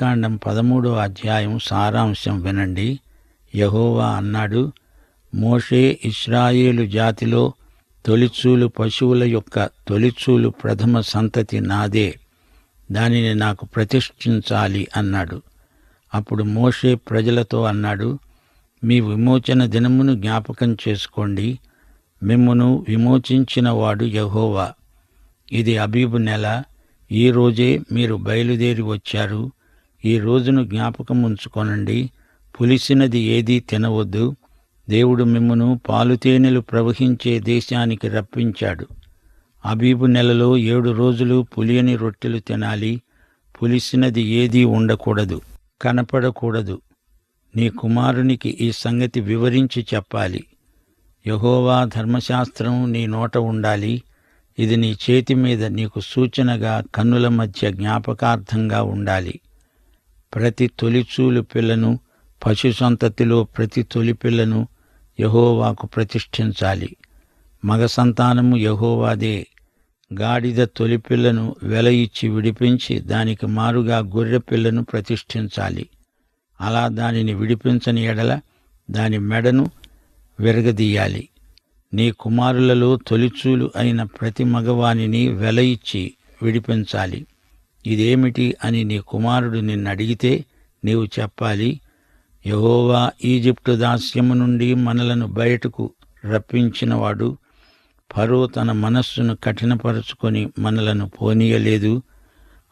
కాండం పదమూడో అధ్యాయం సారాంశం వినండి. యహోవా అన్నాడు మోషే ఇస్రాయేలు జాతిలో తొలిచూలు పశువుల యొక్క తొలిచూలు ప్రథమ సంతతి నాదే దానిని నాకు ప్రతిష్ఠించాలి అన్నాడు. అప్పుడు మోషే ప్రజలతో అన్నాడు మీ విమోచన దినమును జ్ఞాపకం చేసుకోండి. మిమ్మును విమోచించినవాడు యహోవా. ఇది అబీబు నెల. ఈ రోజే మీరు బయలుదేరి వచ్చారు. ఈ రోజును జ్ఞాపకం ఉంచుకొనండి. పులిసినది ఏదీ తినవద్దు. దేవుడు మిమ్మును పాలుతేనెలు ప్రవహించే దేశానికి రప్పించాడు. అబీబు నెలలో ఏడు రోజులు పులియని రొట్టెలు తినాలి. పులిసినది ఏదీ ఉండకూడదు. కనపడకూడదు. నీ కుమారునికి ఈ సంగతి వివరించి చెప్పాలి. యహోవా ధర్మశాస్త్రం నీ నోట ఉండాలి. ఇది నీ చేతి మీద నీకు సూచనగా కన్నుల మధ్య జ్ఞాపకార్థంగా ఉండాలి. ప్రతి తొలిచూలు పిల్లను పశు సంతతిలో ప్రతి తొలి పిల్లను యహోవాకు ప్రతిష్ఠించాలి. మగ సంతానము యహోవాదే. గాడిద తొలి పిల్లను వెల ఇచ్చి విడిపించి దానికి మారుగా గొర్రె పిల్లను ప్రతిష్ఠించాలి. అలా దానిని విడిపించని ఎడల దాని మెడను విరగదీయాలి. నీ కుమారులలో తొలిచూలు అయిన ప్రతి మగవానిని వెల ఇచ్చి విడిపించాలి. ఇదేమిటి అని నీ కుమారుడు నిన్ను అడిగితే నీవు చెప్పాలి యహోవా ఈజిప్టు దాస్యము నుండి మనలను బయటకు రప్పించినవాడు ఫరో తన మనస్సును కఠినపరుచుకొని మనలను పోనీయలేదు.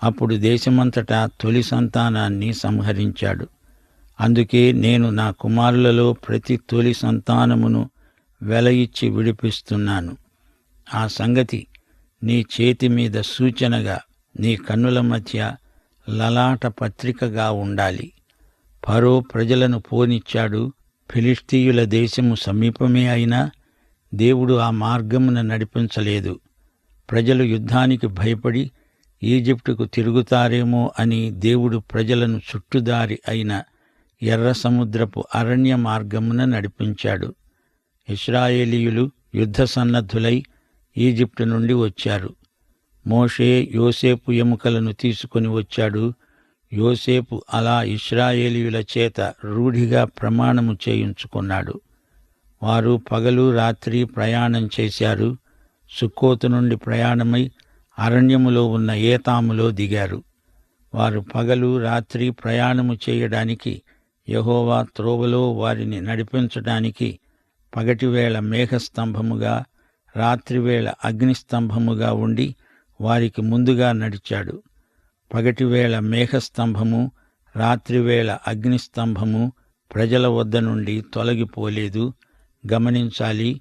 అప్పుడు దేశమంతటా తొలి సంతానాన్ని సంహరించాడు. అందుకే నేను నా కుమారులలో ప్రతి తొలి సంతానమును వెల ఇచ్చి విడిపిస్తున్నాను. ఆ సంగతి నీ చేతి మీద సూచనగా నీ కన్నుల మధ్య లలాట పత్రికగా ఉండాలి. ఫరో ప్రజలను పోనిచ్చాడు. ఫిలిస్తీయుల దేశము సమీపమే అయినా దేవుడు ఆ మార్గమున నడిపించలేదు. ప్రజలు యుద్ధానికి భయపడి ఈజిప్టుకు తిరుగుతారేమో అని దేవుడు ప్రజలను చుట్టుదారి అయిన ఎర్ర సముద్రపు అరణ్య మార్గమున నడిపించాడు. ఇస్రాయేలీయులు యుద్ధ సన్నద్ధులై ఈజిప్టు నుండి వచ్చారు. మోషే యోసేపు ఎముకలను తీసుకొని వచ్చాడు. యోసేపు అలా ఇస్రాయేలీయుల చేత రూఢిగా ప్రమాణము చేయించుకున్నాడు. వారు పగలు రాత్రి ప్రయాణం చేశారు. సుక్కోతు నుండి ప్రయాణమై అరణ్యములో ఉన్న ఏతాములో దిగారు. వారు పగలు రాత్రి ప్రయాణము చేయడానికి యహోవా త్రోవలో వారిని నడిపించడానికి పగటివేళ మేఘస్తంభముగా రాత్రివేళ అగ్నిస్తంభముగా ఉండి వారికి ముందుగా నడిచాడు. పగటివేళ మేఘస్తంభము రాత్రివేళ అగ్నిస్తంభము ప్రజల వద్ద నుండి తొలగిపోలేదు. గమనించాలి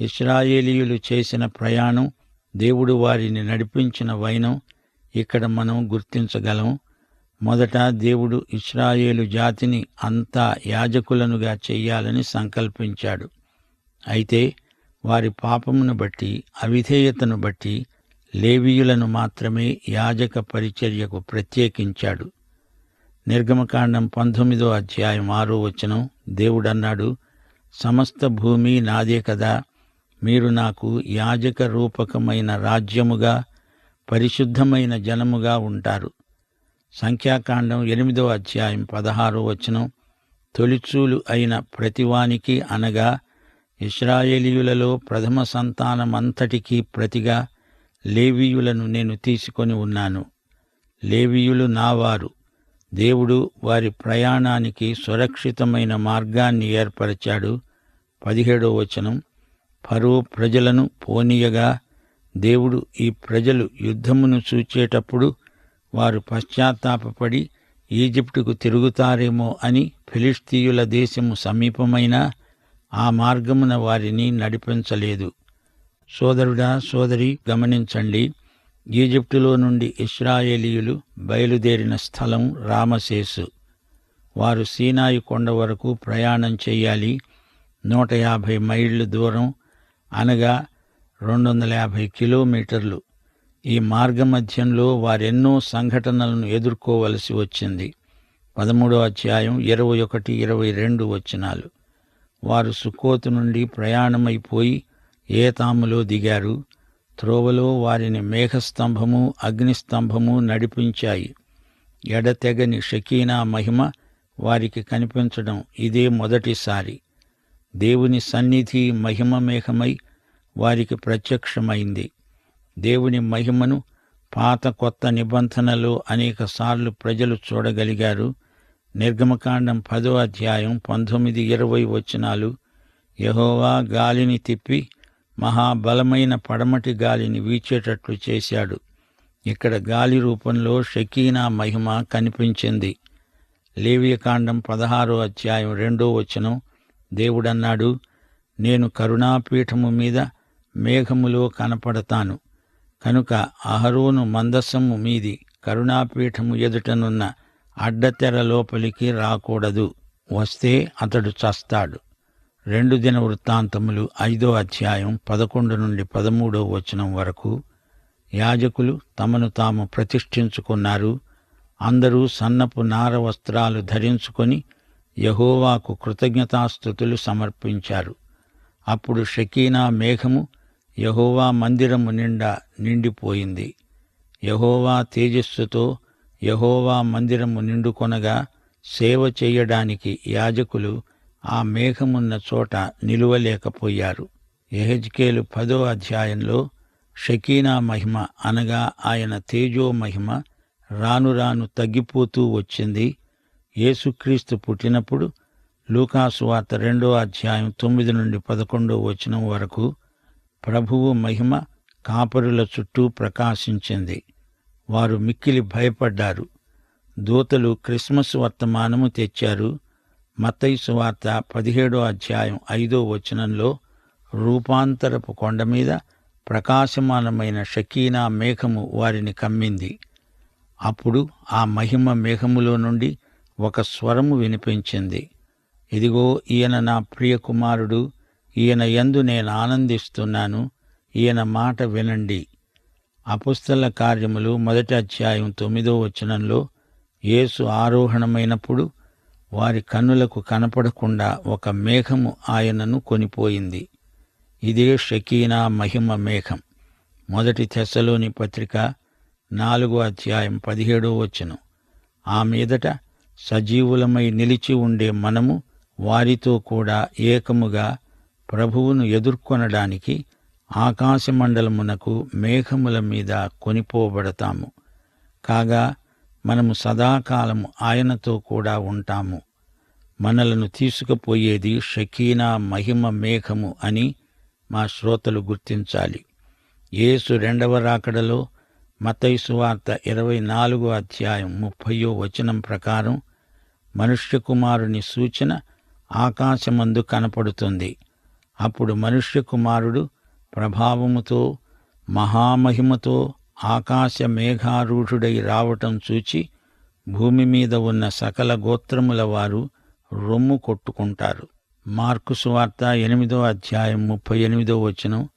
ఇస్రాయేలీయులు చేసిన ప్రయాణం దేవుడు వారిని నడిపించిన వైనం ఇక్కడ మనం గుర్తించగలం. మొదట దేవుడు ఇస్రాయేలు జాతిని అంతా యాజకులనుగా చెయ్యాలని సంకల్పించాడు. అయితే వారి పాపమును బట్టి అవిధేయతను బట్టి లేవీయులను మాత్రమే యాజక పరిచర్యకు ప్రత్యేకించాడు. నిర్గమకాండం పంతొమ్మిదో అధ్యాయం ఆరో వచనం దేవుడన్నాడు సమస్త భూమి నాదే కదా మీరు నాకు యాజక రూపకమైన రాజ్యముగా పరిశుద్ధమైన జనముగా ఉంటారు. సంఖ్యాకాండం ఎనిమిదో అధ్యాయం పదహారో వచనం తొలిచూలు అయిన ప్రతివానికి అనగా ఇస్రాయేలీయులలో ప్రథమ సంతానమంతటికీ ప్రతిగా లేవీయులను నేను తీసుకొని ఉన్నాను. లేవీయులు నావారు. దేవుడు వారి ప్రయాణానికి సురక్షితమైన మార్గాన్ని ఏర్పరిచాడు. పదిహేడో వచనం. ఫరో ప్రజలను పోనీయగా దేవుడు ఈ ప్రజలు యుద్ధమును చూచేటప్పుడు వారు పశ్చాత్తాపడి ఈజిప్టుకు తిరుగుతారేమో అని ఫిలిస్తీయుల దేశము సమీపమైన ఆ మార్గమున వారిని నడిపించలేదు. సోదరుడా సోదరి గమనించండి. ఈజిప్టులో నుండి ఇస్రాయేలీయులు బయలుదేరిన స్థలం రామశేసు. వారు సీనాయి కొండ వరకు ప్రయాణం చేయాలి. నూట యాభై మైళ్ళు దూరం అనగా రెండు వందల యాభై కిలోమీటర్లు. ఈ మార్గమధ్యంలో వారెన్నో సంఘటనలను ఎదుర్కోవలసి వచ్చింది. పదమూడో అధ్యాయం ఇరవై ఒకటి ఇరవై రెండు వచ్చినాలు వారు సుకోతు నుండి ప్రయాణమైపోయి ఏతాములో దిగారు. త్రోవలో వారిని మేఘస్తంభము అగ్నిస్తంభము నడిపించాయి. ఎడతెగని షకీనా మహిమ వారికి కనిపించడం ఇదే మొదటిసారి. దేవుని సన్నిధి మహిమ మేఘమై వారికి ప్రత్యక్షమైంది. దేవుని మహిమను పాత కొత్త నిబంధనలో అనేకసార్లు ప్రజలు చూడగలిగారు. నిర్గమకాండం పదో అధ్యాయం పంతొమ్మిది ఇరవై వచనాలు యహోవా గాలిని తిప్పి మహాబలమైన పడమటి గాలిని వీచేటట్లు చేశాడు. ఇక్కడ గాలి రూపంలో షకీనా మహిమ కనిపించింది. లేవియకాండం పదహారో అధ్యాయం రెండో వచనం దేవుడన్నాడు నేను కరుణాపీఠము మీద మేఘములో కనపడతాను. కనుక అహరోను మందస్సము మీది కరుణాపీఠము ఎదుటనున్న అడ్డతెర లోపలికి రాకూడదు. వస్తే అతడు చస్తాడు. రెండు దిన వృత్తాంతములు ఐదో అధ్యాయం పదకొండు నుండి పదమూడో వచనం వరకు యాజకులు తమను తాము ప్రతిష్ఠించుకున్నారు. అందరూ సన్నపు నార వస్త్రాలు ధరించుకొని యహోవాకు కృతజ్ఞతాస్థుతులు సమర్పించారు. అప్పుడు షకీనా మేఘము యహోవా మందిరము నిండా నిండిపోయింది. యహోవా తేజస్సుతో యహోవా మందిరము నిండుకొనగా సేవ చేయడానికి యాజకులు ఆ మేఘమున్న చోట నిలువలేకపోయారు. ఎహెజ్కేలు పదో అధ్యాయంలో షకీనా మహిమ అనగా ఆయన తేజో మహిమ రాను రాను తగ్గిపోతూ వచ్చింది. యేసుక్రీస్తు పుట్టినప్పుడు లూకాసు వార్త రెండో అధ్యాయం తొమ్మిది నుండి పదకొండో వచనం వరకు ప్రభువు మహిమ కాపరుల చుట్టూ ప్రకాశించింది. వారు మిక్కిలి భయపడ్డారు. దూతలు క్రిస్మస్ వర్తమానము తెచ్చారు. మత్తైసు వార్త పదిహేడో అధ్యాయం ఐదో వచనంలో రూపాంతరపు కొండ మీద ప్రకాశమానమైన షకీనా మేఘము వారిని కమ్మింది. అప్పుడు ఆ మహిమ మేఘములో నుండి ఒక స్వరము వినిపించింది. ఇదిగో ఈయన నా ప్రియ కుమారుడు ఈయన యందు నేను ఆనందిస్తున్నాను ఈయన మాట వినండి. అపుస్తల కార్యములు మొదటి అధ్యాయం తొమ్మిదో వచనంలో యేసు ఆరోహణమైనప్పుడు వారి కన్నులకు కనపడకుండా ఒక మేఘము ఆయనను కొనిపోయింది. ఇదే షకీనా మహిమ మేఘం. మొదటి తెశలోని పత్రిక నాలుగో అధ్యాయం పదిహేడో వచ్చును ఆ మీదట సజీవులమై నిలిచి ఉండే మనము వారితో కూడా ఏకముగా ప్రభువును ఎదుర్కొనడానికి ఆకాశమండలమునకు మేఘముల మీద కొనిపోబడతాము. కాగా మనము సదాకాలము ఆయనతో కూడా ఉంటాము. మనలను తీసుకుపోయేది షకీనా మహిమ మేఘము అని మా శ్రోతలు గుర్తించాలి. యేసు రెండవ రాకడలో మతైసు వార్త ఇరవై నాలుగో అధ్యాయం ముప్పయో వచనం ప్రకారం మనుష్యకుమారుని సూచన ఆకాశమందు కనపడుతుంది. అప్పుడు మనుష్య కుమారుడు ప్రభావముతో మహామహిమతో ఆకాశ మేఘారూఢుడై రావటం చూచి భూమి మీద ఉన్న సకల గోత్రముల వారు రొమ్ము కొట్టుకుంటారు. మార్కు సువార్త ఎనిమిదో అధ్యాయం ముప్పై ఎనిమిదో వచనం.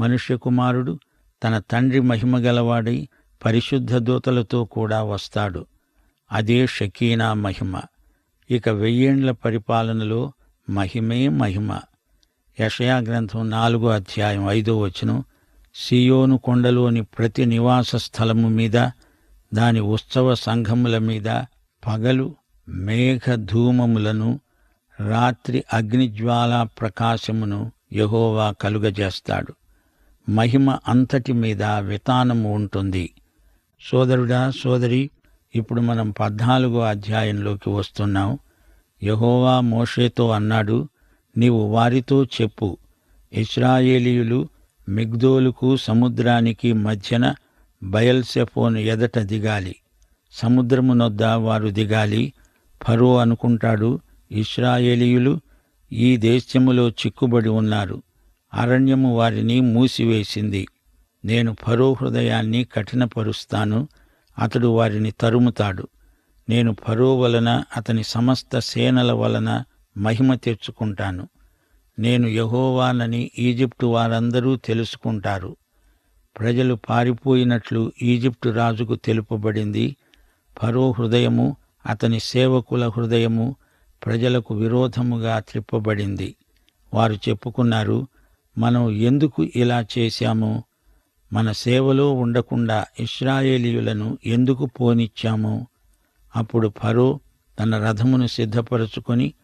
మనుష్య కుమారుడు తన తండ్రి మహిమ గలవాడై పరిశుద్ధ దూతలతో కూడా వస్తాడు. అదే షకీనా మహిమ. ఇక వెయ్యేండ్ల పరిపాలనలో మహిమే మహిమ. యషయా గ్రంథం నాలుగో అధ్యాయం ఐదో వచనం. సియోను కొండలోని ప్రతి నివాస స్థలము మీద దాని ఉత్సవ సంఘముల మీద పగలు మేఘధూమములను రాత్రి అగ్నిజ్వాలా ప్రకాశమును యహోవా కలుగజేస్తాడు. మహిమ అంతటి మీద వితానము ఉంటుంది. సోదరుడా సోదరి ఇప్పుడు మనం పద్నాలుగో అధ్యాయంలోకి వస్తున్నాం. యహోవా మోషేతో అన్నాడు నీవు వారితో చెప్పు. ఇస్రాయేలీయులు మిగ్దోలుకు సముద్రానికి మధ్యన బయల్సెఫోన్ ఎదట దిగాలి. సముద్రమునొద్ద వారు దిగాలి. ఫరో అనుకుంటాడు ఇస్రాయేలీయులు ఈ దేశములో చిక్కుబడి ఉన్నారు. అరణ్యము వారిని మూసివేసింది. నేను ఫరో హృదయాన్ని కఠినపరుస్తాను అతడు వారిని తరుముతాడు. నేను ఫరో వలన అతని సమస్త సేనల వలన మహిమ తెచ్చుకుంటాను. నేను యహోవానని ఈజిప్టు వారందరూ తెలుసుకుంటారు. ప్రజలు పారిపోయినట్లు ఈజిప్టు రాజుకు తెలుపబడింది. ఫరో హృదయము అతని సేవకుల హృదయము ప్రజలకు విరోధముగా త్రిప్పబడింది. వారు చెప్పుకున్నారు మనం ఎందుకు ఇలా చేశాము? మన సేవలో ఉండకుండా ఇస్రాయేలీయులను ఎందుకు పోనిచ్చాము? అప్పుడు ఫరో తన రథమును సిద్ధపరచుకొని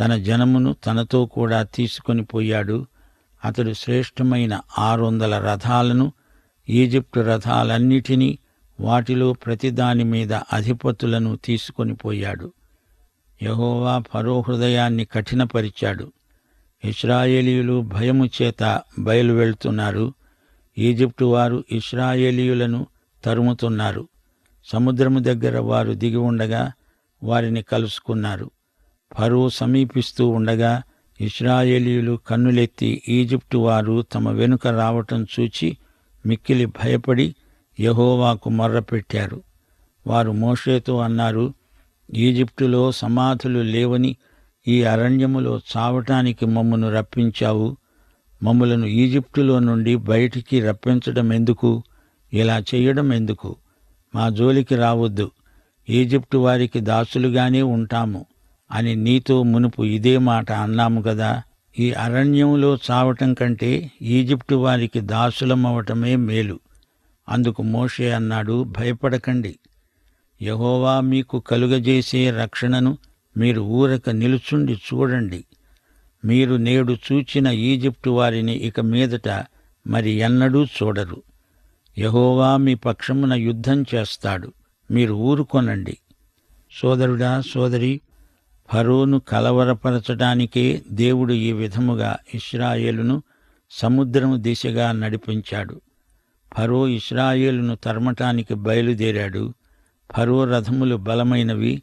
తన జనమును తనతో కూడా తీసుకొని పోయాడు. అతడు శ్రేష్టమైన ఆరు వందల రథాలను ఈజిప్టు రథాలన్నిటినీ వాటిలో ప్రతిదాని మీద అధిపతులను తీసుకొని పోయాడు. యహోవా ఫరో హృదయాన్ని కఠినపరిచాడు. ఇస్రాయేలీయులు భయము చేత బయలు వెళ్తున్నారు ఈజిప్టు వారు ఇస్రాయేలీయులను తరుముతున్నారు. సముద్రము దగ్గర వారు దిగి ఉండగా వారిని కలుసుకున్నారు. ఫరో సమీపిస్తూ ఉండగా ఇస్రాయేలీలు కన్నులెత్తి ఈజిప్టు వారు తమ వెనుక రావటం చూచి మిక్కిలి భయపడి యహోవాకు మొర్రపెట్టారు. వారు మోషేతో అన్నారు ఈజిప్టులో సమాధులు లేవని ఈ అరణ్యములో చావటానికి మమ్మను రప్పించావు. మమ్ములను ఈజిప్టులో నుండి బయటికి రప్పించడం ఎందుకు ఇలా చేయడం ఎందుకు మా జోలికి రావద్దు. ఈజిప్టు వారికి దాసులుగానే ఉంటాము. అని నీతో మునుపు ఇదే మాట అన్నాము కదా ఈ అరణ్యంలో చావటం కంటే ఈజిప్టు వారికి దాసులమవటమే మేలు. అందుకు మోషే అన్నాడు భయపడకండి. యహోవా మీకు కలుగజేసే రక్షణను మీరు ఊరక నిలుచుండి చూడండి. మీరు నేడు చూచిన ఈజిప్టు వారిని ఇక మీదట మరి ఎన్నడూ చూడరు. యహోవా మీ పక్షమున యుద్ధం చేస్తాడు. మీరు ఊరుకొనండి. సోదరుడా సోదరి ఫరోను కలవరపరచడానికే దేవుడు ఈ విధముగా ఇస్రాయేలును సముద్రము దిశగా నడిపించాడు. ఫరో ఇస్రాయేలును తరమటానికి బయలుదేరాడు. ఫరో రథములు బలమైనవి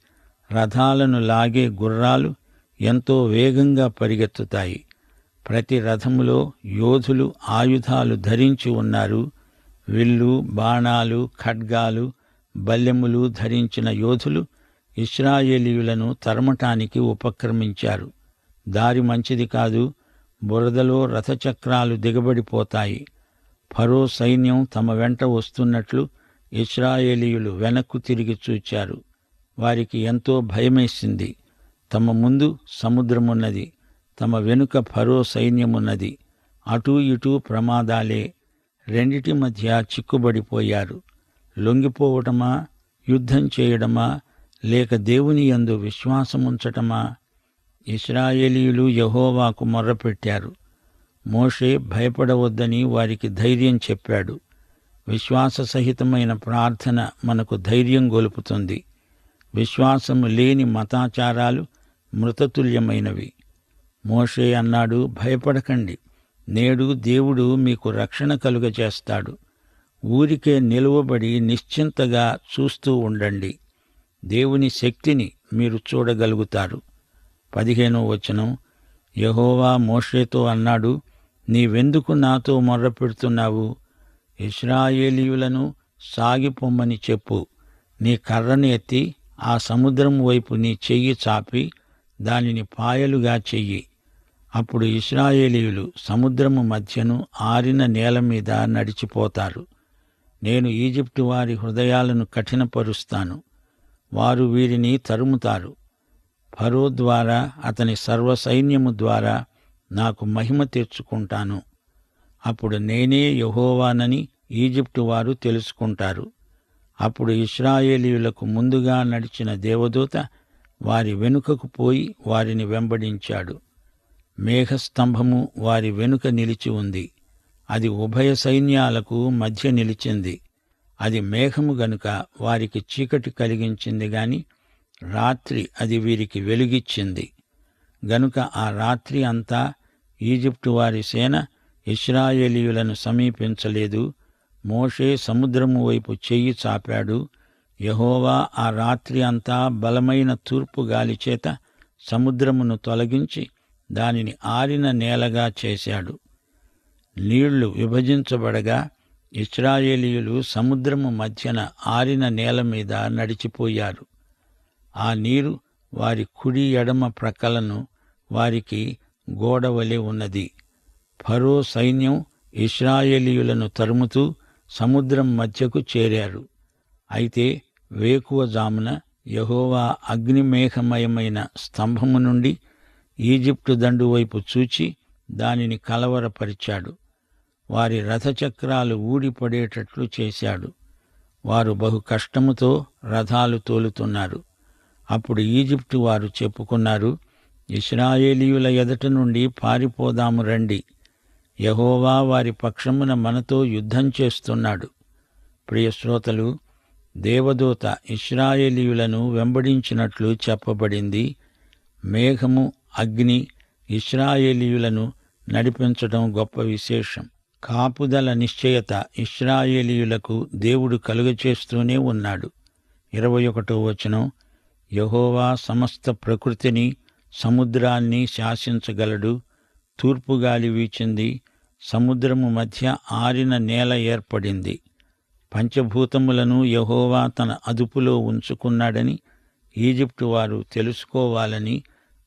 రథాలను లాగే గుర్రాలు ఎంతో వేగంగా పరిగెత్తుతాయి. ప్రతి రథములో యోధులు ఆయుధాలు ధరించి ఉన్నారు. విల్లు బాణాలు ఖడ్గాలు బల్లెములు ధరించిన యోధులు ఇస్రాయేలీయులను తరమటానికి ఉపక్రమించారు. దారి మంచిది కాదు బురదలో రథచక్రాలు దిగబడిపోతాయి. ఫరో సైన్యం తమ వెంట వస్తున్నట్లు ఇస్రాయేలీయులు వెనక్కు తిరిగి చూచారు. వారికి ఎంతో భయమేసింది. తమ ముందు సముద్రమున్నది తమ వెనుక ఫరో సైన్యమున్నది. అటూ ఇటూ ప్రమాదాలే. రెండిటి మధ్య చిక్కుబడిపోయారు. లొంగిపోవటమా యుద్ధం చేయడమా లేక దేవుని యందు విశ్వాసముంచటమా? ఇస్రాయేలీయులు యహోవాకు మొర్రపెట్టారు. మోషే భయపడవద్దని వారికి ధైర్యం చెప్పాడు. విశ్వాస సహితమైన ప్రార్థన మనకు ధైర్యం గొలుపుతుంది. విశ్వాసము లేని మతాచారాలు మృతతుల్యమైనవి. మోషే అన్నాడు భయపడకండి. నేడు దేవుడు మీకు రక్షణ కలుగజేస్తాడు. ఊరికే నిలువబడి నిశ్చింతగా చూస్తూ ఉండండి. దేవుని శక్తిని మీరు చూడగలుగుతారు. పదిహేనో వచనం యహోవా మోషేతో అన్నాడు నీవెందుకు నాతో మొర్రపెడుతున్నావు ఇస్రాయేలీయులను సాగిపొమ్మని చెప్పు. నీ కర్రను ఎత్తి ఆ సముద్రం వైపు నీ చెయ్యి చాపి దానిని పాయలుగా చెయ్యి. అప్పుడు ఇస్రాయేలీయులు సముద్రము మధ్యను ఆరిన నేల మీద నడిచిపోతారు. నేను ఈజిప్టు వారి హృదయాలను కఠినపరుస్తాను. వారు వీరిని తరుముతారు. ఫరో ద్వారా అతని సర్వ సైన్యము ద్వారా నాకు మహిమ తెచ్చుకుంటాను అప్పుడు నేనే యహోవానని ఈజిప్టు వారు తెలుసుకుంటారు. అప్పుడు ఇస్రాయేలీయులకు ముందుగా నడిచిన దేవదూత వారి వెనుకకు పోయి వారిని వెంబడించాడు. మేఘస్తంభము వారి వెనుక నిలిచి ఉంది. అది ఉభయ సైన్యాలకు మధ్య నిలిచింది. అది మేఘము గనుక వారికి చీకటి కలిగించింది గాని రాత్రి అది వీరికి వెలుగిచ్చింది. గనుక ఆ రాత్రి అంతా ఈజిప్టు వారి సేన ఇస్రాయేలీయులను సమీపించలేదు. మోషే సముద్రము వైపు చెయ్యి చాపాడు. యహోవా ఆ రాత్రి అంతా బలమైన తూర్పు గాలి చేత సముద్రమును తొలగించి దానిని ఆరిన నేలగా చేశాడు. నీళ్ళు విభజించబడగా ఇస్రాయేలీయులు సముద్రము మధ్యన ఆరిన నేల మీద నడిచిపోయారు. ఆ నీరు వారి కుడి ఎడమ ప్రక్కలను వారికి గోడవలే ఉన్నది. ఫరో సైన్యం ఇస్రాయేలీయులను తరుముతూ సముద్రం మధ్యకు చేరారు. అయితే వేకువ జామున యహోవా అగ్నిమేఘమయమైన స్తంభము నుండి ఈజిప్టు దండు వైపు చూచి దానిని కలవరపరిచాడు. వారి రథచక్రాలు ఊడిపడేటట్లు చేశాడు. వారు బహు కష్టముతో రథాలు తోలుతున్నారు. అప్పుడు ఈజిప్టు వారు చెప్పుకున్నారు ఇస్రాయేలీయుల ఎదుట నుండి పారిపోదాము రండి. యహోవా వారి పక్షమున మనతో యుద్ధం చేస్తున్నాడు. ప్రియశ్రోతలు దేవదూత ఇస్రాయేలీయులను వెంబడించినట్లు చెప్పబడింది. మేఘము అగ్ని ఇస్రాయేలీయులను నడిపించడం గొప్ప విశేషం. కాపుదల నిశ్చయత ఇస్రాయేలీయులకు దేవుడు కలుగచేస్తూనే ఉన్నాడు. ఇరవై ఒకటో వచనం యహోవా సమస్త ప్రకృతిని సముద్రాన్ని శాసించగలడు. తూర్పు గాలి వీచింది సముద్రము మధ్య ఆరిన నేల ఏర్పడింది. పంచభూతములను యహోవా తన అదుపులో ఉంచుకున్నాడని ఈజిప్టు వారు తెలుసుకోవాలని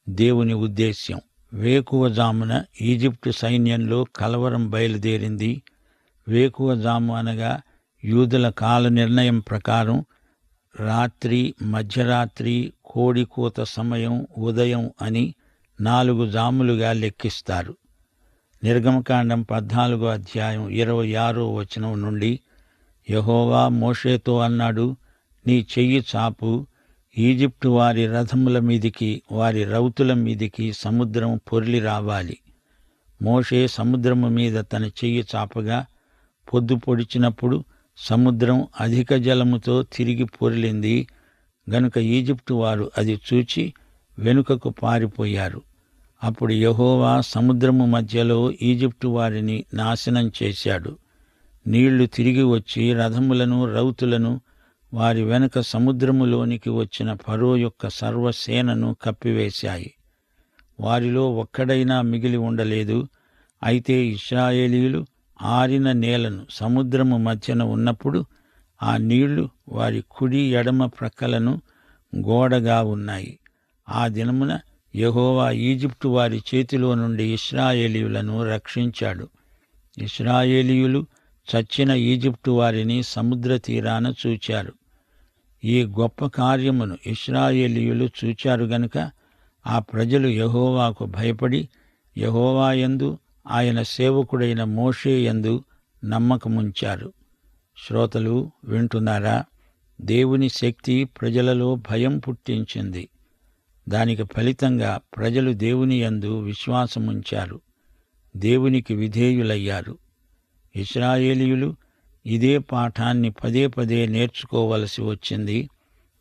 దేవుని ఉద్దేశ్యం. వేకువజామున ఈజిప్టు సైన్యంలో కలవరం బయలుదేరింది. వేకువజాము అనగా యూదుల కాల నిర్ణయం ప్రకారం రాత్రి మధ్యరాత్రి కోడికూత సమయం ఉదయం అని నాలుగు జాములుగా లెక్కిస్తారు. నిర్గమకాండం పద్నాలుగో అధ్యాయం ఇరవై ఆరో వచనం నుండి యహోవా మోషేతో అన్నాడు నీ చెయ్యి చాపు ఈజిప్టు వారి రథముల మీదికి వారి రౌతుల మీదికి సముద్రం పొర్లి రావాలి. మోషే సముద్రము మీద తన చెయ్యి చాపగా పొద్దు పొడిచినప్పుడు సముద్రం అధిక జలముతో తిరిగి పొరిలింది. గనుక ఈజిప్టు వారు అది చూచి వెనుకకు పారిపోయారు. అప్పుడు యహోవా సముద్రము మధ్యలో ఈజిప్టు వారిని నాశనం చేశాడు. నీళ్ళు తిరిగి వచ్చి రథములను రౌతులను వారి వెనుక సముద్రములోనికి వచ్చిన ఫరో యొక్క సర్వసేనను కప్పివేశాయి. వారిలో ఒక్కడైనా మిగిలి ఉండలేదు. అయితే ఇస్రాయేలీయులు ఆరిన నేలను సముద్రము మధ్యన ఉన్నప్పుడు ఆ నీళ్ళు వారి కుడి ఎడమ ప్రక్కలను గోడగా ఉన్నాయి. ఆ దినమున యహోవా ఈజిప్టు వారి చేతిలో నుండి ఇస్రాయేలీయులను రక్షించాడు. ఇస్రాయేలీయులు చచ్చిన ఈజిప్టు వారిని సముద్ర తీరాన చూచారు. ఈ గొప్ప కార్యమును ఇస్రాయేలీయులు చూచారు గనుక ఆ ప్రజలు యహోవాకు భయపడి యహోవాయందు ఆయన సేవకుడైన మోషే యందు నమ్మకముంచారు. శ్రోతలు వింటున్నారా? దేవుని శక్తి ప్రజలలో భయం పుట్టించింది. దానికి ఫలితంగా ప్రజలు దేవుని యందు విశ్వాసముంచారు. దేవునికి విధేయులయ్యారు. ఇస్రాయేలీయులు ఇదే పాఠాన్ని పదే పదే నేర్చుకోవలసి వచ్చింది.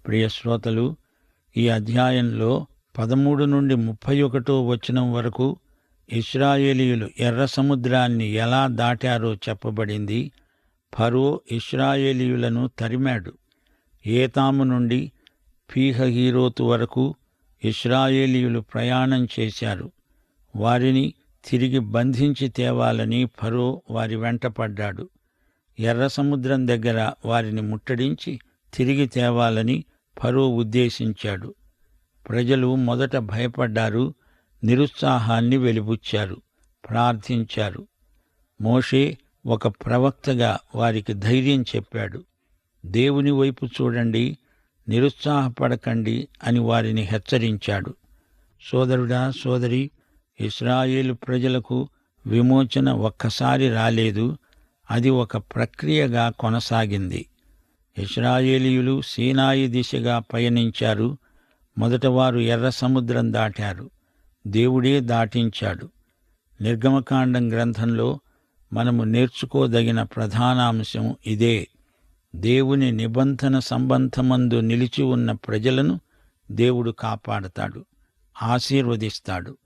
ప్రియ శ్రోతలు ఈ అధ్యాయంలో పదమూడు నుండి ముప్పై ఒకటో వచనం వరకు ఇస్రాయేలీయులు ఎర్ర సముద్రాన్ని ఎలా దాటారో చెప్పబడింది. ఫరో ఇస్రాయేలీయులను తరిమాడు. ఏతాము నుండి పీహహీరోతు వరకు ఇస్రాయేలీయులు ప్రయాణం చేశారు. వారిని తిరిగి బంధించి తేవాలని ఫరో వారి వెంటపడ్డాడు ఎర్ర సముద్రం దగ్గర వారిని ముట్టడించి తిరిగి తేవాలని ఫరో ఉద్దేశించాడు. ప్రజలు మొదట భయపడ్డారు నిరుత్సాహాన్ని వెలిబుచ్చారు ప్రార్థించారు. మోషే ఒక ప్రవక్తగా వారికి ధైర్యం చెప్పాడు. దేవుని వైపు చూడండి నిరుత్సాహపడకండి అని వారిని హెచ్చరించాడు. సోదరుడా సోదరి ఇస్రాయేలు ప్రజలకు విమోచన ఒక్కసారి రాలేదు అది ఒక ప్రక్రియగా కొనసాగింది. ఇస్రాయేలీయులు సీనాయి దిశగా పయనించారు. మొదట వారు ఎర్ర సముద్రం దాటారు. దేవుడే దాటించాడు. నిర్గమకాండం గ్రంథంలో మనము నేర్చుకోదగిన ప్రధానాంశం ఇదే. దేవుని నిబంధన సంబంధమందు నిలిచి ఉన్న ప్రజలను దేవుడు కాపాడతాడు. ఆశీర్వదిస్తాడు.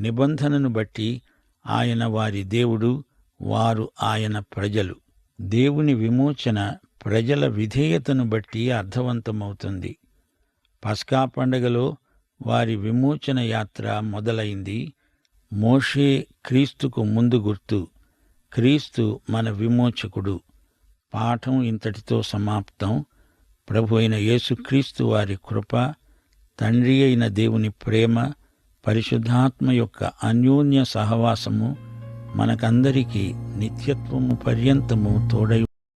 నిబంధనను బట్టి ఆయన వారి దేవుడు వారు ఆయన ప్రజలు. దేవుని విమోచన ప్రజల విధేయతను బట్టి అర్థవంతమవుతుంది. పస్కా పండగలో వారి విమోచన యాత్ర మొదలైంది. మోషే క్రీస్తుకు ముందు గుర్తు. క్రీస్తు మన విమోచకుడు. పాఠం ఇంతటితో సమాప్తం. ప్రభు అయిన యేసుక్రీస్తు వారి కృప తండ్రి అయిన దేవుని ప్రేమ పరిశుద్ధాత్మ యొక్క అన్యోన్య సహవాసము మనకందరికీ నిత్యత్వము పర్యంతము తోడై